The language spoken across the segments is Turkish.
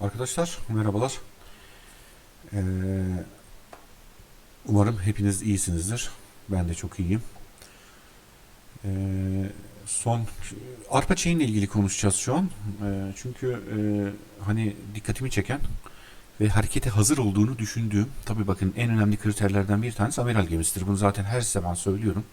Arkadaşlar merhabalar. Ee, umarım hepiniz iyisinizdir. Ben de çok iyiyim. Ee, son arpa ile ilgili konuşacağız şu an. Ee, çünkü e, hani dikkatimi çeken ve harekete hazır olduğunu düşündüğüm tabii bakın en önemli kriterlerden bir tanesi amiral gemisidir. Bunu zaten her zaman söylüyorum.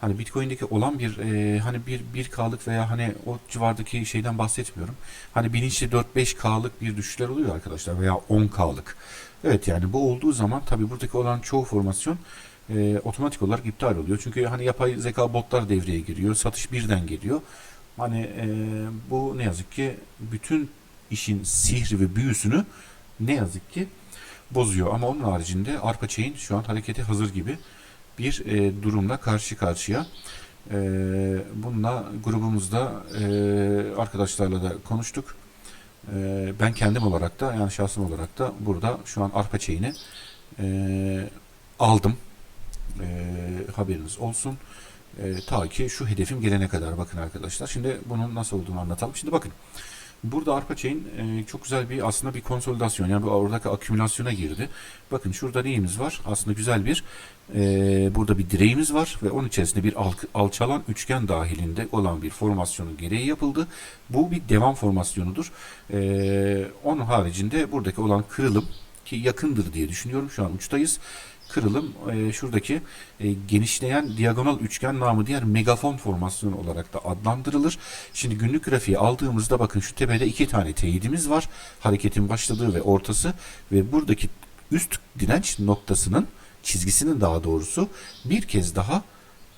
Hani Bitcoin'deki olan bir e, hani bir 1K'lık veya hani o civardaki şeyden bahsetmiyorum. Hani bilinçli 4-5K'lık bir düşüşler oluyor arkadaşlar veya 10K'lık. Evet yani bu olduğu zaman tabii buradaki olan çoğu formasyon e, otomatik olarak iptal oluyor. Çünkü hani yapay zeka botlar devreye giriyor. Satış birden geliyor. Hani e, bu ne yazık ki bütün işin sihri ve büyüsünü ne yazık ki bozuyor. Ama onun haricinde arpa chain şu an harekete hazır gibi bir e, durumla karşı karşıya. E, bununla grubumuzda e, arkadaşlarla da konuştuk. E, ben kendim olarak da yani şahsım olarak da burada şu an arpa çeyini e, aldım. E, haberiniz olsun. E, ta ki şu hedefim gelene kadar bakın arkadaşlar. Şimdi bunun nasıl olduğunu anlatalım. Şimdi bakın. Burada arpa chain e, çok güzel bir aslında bir konsolidasyon yani oradaki akümülasyona girdi. Bakın şurada neyimiz var? Aslında güzel bir e, burada bir direğimiz var ve onun içerisinde bir al, alçalan üçgen dahilinde olan bir formasyonun gereği yapıldı. Bu bir devam formasyonudur. E, onun haricinde buradaki olan kırılım ki yakındır diye düşünüyorum. Şu an uçtayız kırılım e, şuradaki e, genişleyen diagonal üçgen namı diğer megafon formasyonu olarak da adlandırılır. Şimdi günlük grafiği aldığımızda bakın şu tepede iki tane teyidimiz var. Hareketin başladığı ve ortası ve buradaki üst direnç noktasının çizgisinin daha doğrusu bir kez daha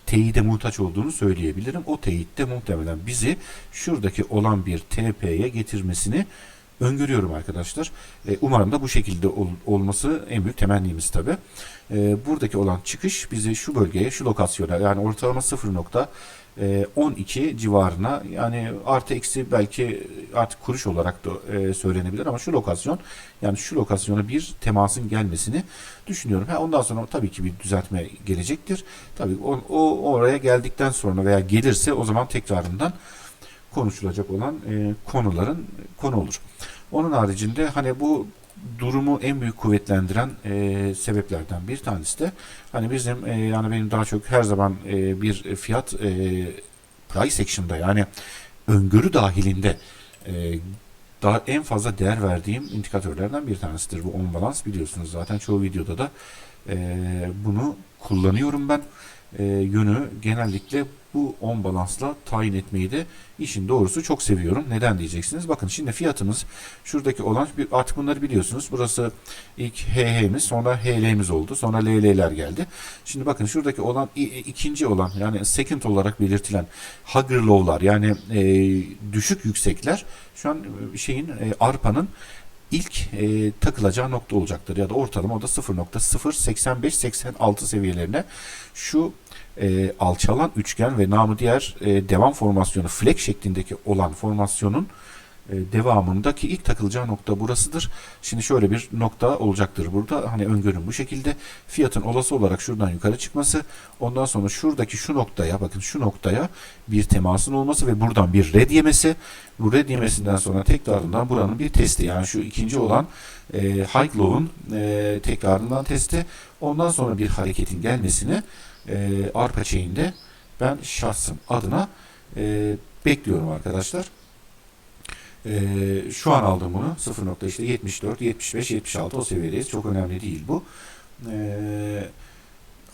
teyide muhtaç olduğunu söyleyebilirim. O teyit de muhtemelen bizi şuradaki olan bir TP'ye getirmesini öngörüyorum arkadaşlar. E, umarım da bu şekilde ol, olması en büyük temennimiz tabi. E, buradaki olan çıkış bizi şu bölgeye, şu lokasyona yani ortalama 0.12 civarına yani artı eksi belki artık kuruş olarak da e, söylenebilir ama şu lokasyon yani şu lokasyona bir temasın gelmesini düşünüyorum. Ha, ondan sonra tabii ki bir düzeltme gelecektir. Tabii o, o oraya geldikten sonra veya gelirse o zaman tekrarından konuşulacak olan e, konuların konu olur. Onun haricinde hani bu durumu en büyük kuvvetlendiren e, sebeplerden bir tanesi de hani bizim e, yani benim daha çok her zaman e, bir fiyat e, price action'da yani öngörü dahilinde e, daha en fazla değer verdiğim indikatörlerden bir tanesidir bu on balans biliyorsunuz zaten çoğu videoda da e, bunu kullanıyorum ben e, yönü genellikle bu on balansla tayin etmeyi de işin doğrusu çok seviyorum. Neden diyeceksiniz? Bakın şimdi fiyatımız şuradaki olan artık bunları biliyorsunuz. Burası ilk HH'miz sonra HL'miz oldu. Sonra LL'ler geldi. Şimdi bakın şuradaki olan ikinci olan yani second olarak belirtilen higher low'lar yani e, düşük yüksekler şu an şeyin e, arpanın ilk e, takılacağı nokta olacaktır ya da ortalama o da 0.085-86 seviyelerine. Şu e, alçalan üçgen ve namı diğer e, devam formasyonu flex şeklindeki olan formasyonun devamındaki ilk takılacağı nokta burasıdır. Şimdi şöyle bir nokta olacaktır burada. Hani öngörüm bu şekilde. Fiyatın olası olarak şuradan yukarı çıkması. Ondan sonra şuradaki şu noktaya bakın şu noktaya bir temasın olması ve buradan bir red yemesi. Bu red yemesinden sonra tekrarından buranın bir testi. Yani şu ikinci olan e, high low'un e, tekrarından testi. Ondan sonra bir hareketin gelmesini e, arpa chain'de ben şahsım adına e, bekliyorum arkadaşlar. E, şu an aldım bunu 0.74, 75, 76 o seviyedeyiz. Çok önemli değil bu. E,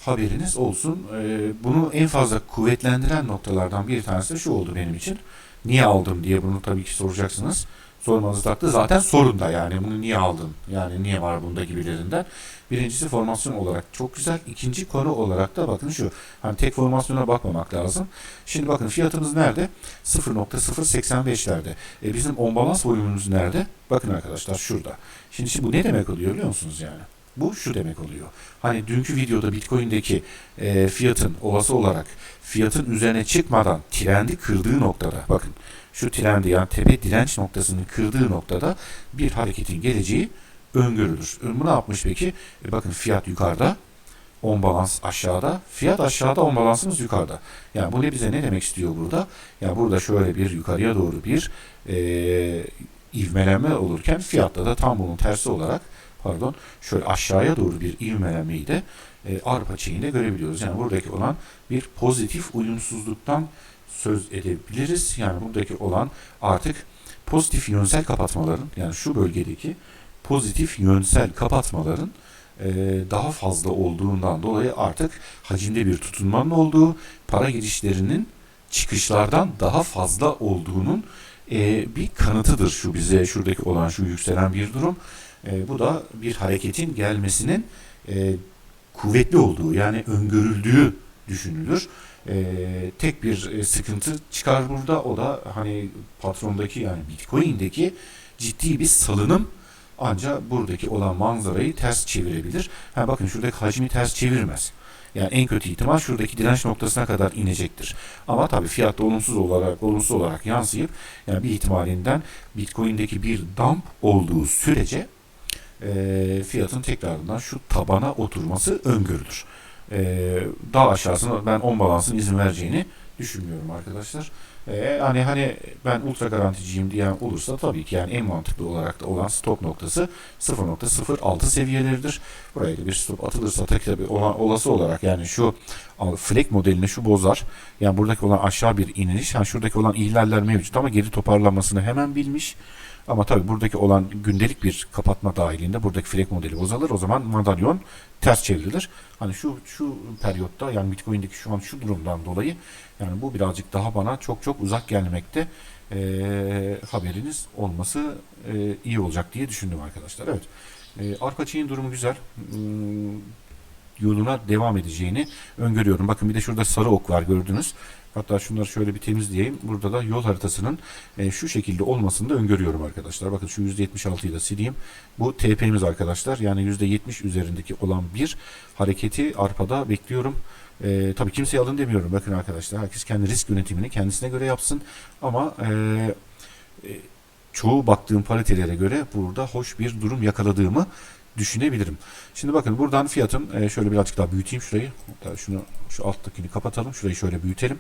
haberiniz olsun. E, bunu en fazla kuvvetlendiren noktalardan bir tanesi şu oldu benim için. Niye aldım diye bunu tabii ki soracaksınız sormanızı taktı. Zaten sorun da yani bunu niye aldın? Yani niye var bunda gibilerinden. Birincisi formasyon olarak çok güzel. İkinci konu olarak da bakın şu. Hani tek formasyona bakmamak lazım. Şimdi bakın fiyatımız nerede? 0.085'lerde. E bizim on balans volümümüz nerede? Bakın arkadaşlar şurada. Şimdi, şimdi bu ne demek oluyor biliyor musunuz yani? Bu şu demek oluyor. Hani dünkü videoda Bitcoin'deki e, fiyatın olası olarak fiyatın üzerine çıkmadan trendi kırdığı noktada bakın şu trendi yani tepe direnç noktasını kırdığı noktada bir hareketin geleceği öngörülür. Bu ne yapmış peki? E bakın fiyat yukarıda, on balans aşağıda, fiyat aşağıda, on balansımız yukarıda. Yani bu ne bize ne demek istiyor burada? Yani burada şöyle bir yukarıya doğru bir e, ivmelenme olurken fiyatta da tam bunun tersi olarak pardon şöyle aşağıya doğru bir ivmelenmeyi de e, arpa çeyinde görebiliyoruz. Yani buradaki olan bir pozitif uyumsuzluktan söz edebiliriz. Yani buradaki olan artık pozitif yönsel kapatmaların yani şu bölgedeki pozitif yönsel kapatmaların e, daha fazla olduğundan dolayı artık hacimde bir tutunmanın olduğu, para girişlerinin çıkışlardan daha fazla olduğunun e, bir kanıtıdır şu bize şuradaki olan şu yükselen bir durum. E, bu da bir hareketin gelmesinin e, kuvvetli olduğu yani öngörüldüğü düşünülür. E, tek bir e, sıkıntı çıkar burada o da hani patrondaki yani Bitcoin'deki ciddi bir salınım ancak buradaki olan manzarayı ters çevirebilir. Ha bakın şuradaki hacmi ters çevirmez. Yani en kötü ihtimal şuradaki direnç noktasına kadar inecektir. Ama tabii fiyat da olumsuz olarak olumsuz olarak yansıyıp yani bir ihtimalinden Bitcoin'deki bir dump olduğu sürece e, fiyatın tekrardan şu tabana oturması öngörülür. E, daha aşağısına ben 10 balansın izin vereceğini düşünmüyorum arkadaşlar. E, hani hani ben ultra garanticiyim diyen olursa tabii ki yani en mantıklı olarak da olan stop noktası 0.06 seviyeleridir. Buraya da bir stop atılırsa tabii olan olası olarak yani şu Fleck modelini şu bozar. Yani buradaki olan aşağı bir iniş, yani şuradaki olan ihlaller mevcut ama geri toparlanmasını hemen bilmiş. Ama tabii buradaki olan gündelik bir kapatma dahilinde buradaki Fleck modeli bozulur. O zaman madalyon ters çevrilir. Hani şu şu periyotta yani Bitcoin'deki şu an şu durumdan dolayı yani bu birazcık daha bana çok çok uzak gelmekte. Ee, haberiniz olması e, iyi olacak diye düşündüm arkadaşlar. Evet. Ee, arpa çiğin durumu güzel. Hmm, yoluna devam edeceğini öngörüyorum. Bakın bir de şurada sarı ok var gördünüz. Hatta şunları şöyle bir temizleyeyim. Burada da yol haritasının e, şu şekilde olmasını da öngörüyorum arkadaşlar. Bakın şu %76'yı da sileyim. Bu TP'miz arkadaşlar. Yani %70 üzerindeki olan bir hareketi arpada bekliyorum. E, tabii kimseye alın demiyorum. Bakın arkadaşlar herkes kendi risk yönetimini kendisine göre yapsın. Ama e, e, çoğu baktığım paritelere göre burada hoş bir durum yakaladığımı düşünebilirim. Şimdi bakın buradan fiyatın e, şöyle birazcık daha büyüteyim şurayı. Hatta şunu şu alttakini kapatalım. Şurayı şöyle büyütelim.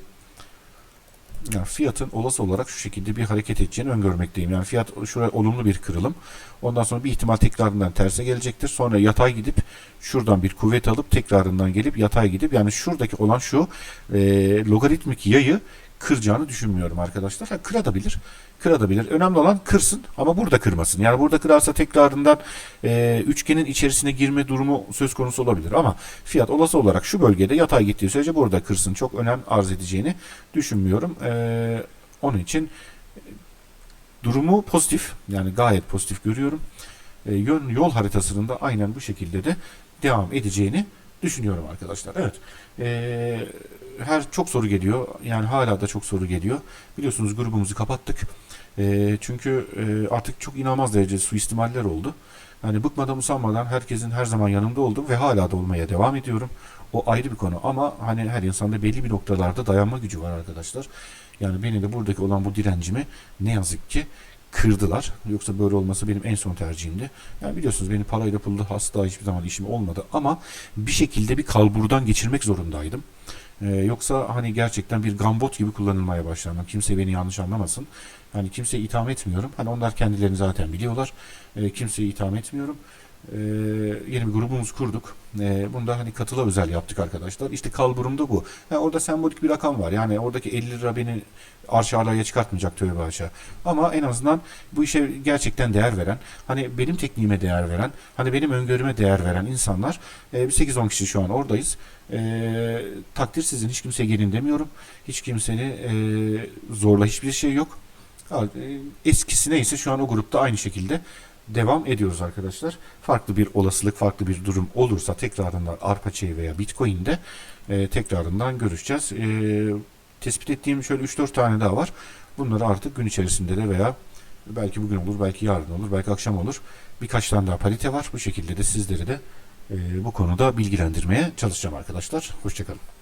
Yani fiyatın olası olarak şu şekilde bir hareket edeceğini öngörmekteyim. Yani fiyat şuraya olumlu bir kırılım. Ondan sonra bir ihtimal tekrarından terse gelecektir. Sonra yatay gidip şuradan bir kuvvet alıp tekrarından gelip yatay gidip yani şuradaki olan şu e, logaritmik yayı kıracağını düşünmüyorum arkadaşlar. Ha, kırabilir. Kırabilir. Önemli olan kırsın ama burada kırmasın. Yani burada kırarsa tekrarından e, üçgenin içerisine girme durumu söz konusu olabilir. Ama fiyat olası olarak şu bölgede yatay gittiği sürece burada kırsın. Çok önem arz edeceğini düşünmüyorum. E, onun için durumu pozitif. Yani gayet pozitif görüyorum. E, yön yol haritasının da aynen bu şekilde de devam edeceğini düşünüyorum arkadaşlar. Evet. E, her çok soru geliyor. Yani hala da çok soru geliyor. Biliyorsunuz grubumuzu kapattık. E, çünkü e, artık çok inanılmaz derece suistimaller oldu. Yani bıkmadan usanmadan herkesin her zaman yanımda oldum ve hala da olmaya devam ediyorum. O ayrı bir konu ama hani her insanda belli bir noktalarda dayanma gücü var arkadaşlar. Yani beni de buradaki olan bu direncimi ne yazık ki kırdılar. Yoksa böyle olması benim en son tercihimdi. Yani biliyorsunuz benim parayla pulla asla hiçbir zaman işim olmadı ama bir şekilde bir kalburdan geçirmek zorundaydım. Ee, yoksa hani gerçekten bir gambot gibi kullanılmaya başlandım. Kimse beni yanlış anlamasın. Hani kimseye itham etmiyorum. Hani onlar kendilerini zaten biliyorlar. Ee, kimseye itham etmiyorum. Ee, yeni bir grubumuz kurduk. Ee, bunu da hani katıla özel yaptık arkadaşlar. İşte kalburum da bu. Ha, orada sembolik bir rakam var. Yani oradaki 50 lira beni arşa alaya çıkartmayacak tövbe aşağı. Ama en azından bu işe gerçekten değer veren, hani benim tekniğime değer veren, hani benim öngörüme değer veren insanlar, e, bir 8-10 kişi şu an oradayız. E, takdir sizin. Hiç kimseye gelin demiyorum. Hiç kimseni e, zorla hiçbir şey yok. E, Eskisi neyse şu an o grupta aynı şekilde devam ediyoruz arkadaşlar. Farklı bir olasılık, farklı bir durum olursa tekrarından arpa çayı veya bitcoin'de e, tekrarından görüşeceğiz. E, tespit ettiğim şöyle 3-4 tane daha var. Bunları artık gün içerisinde de veya belki bugün olur, belki yarın olur, belki akşam olur. Birkaç tane daha parite var. Bu şekilde de sizleri de e, bu konuda bilgilendirmeye çalışacağım arkadaşlar. Hoşçakalın.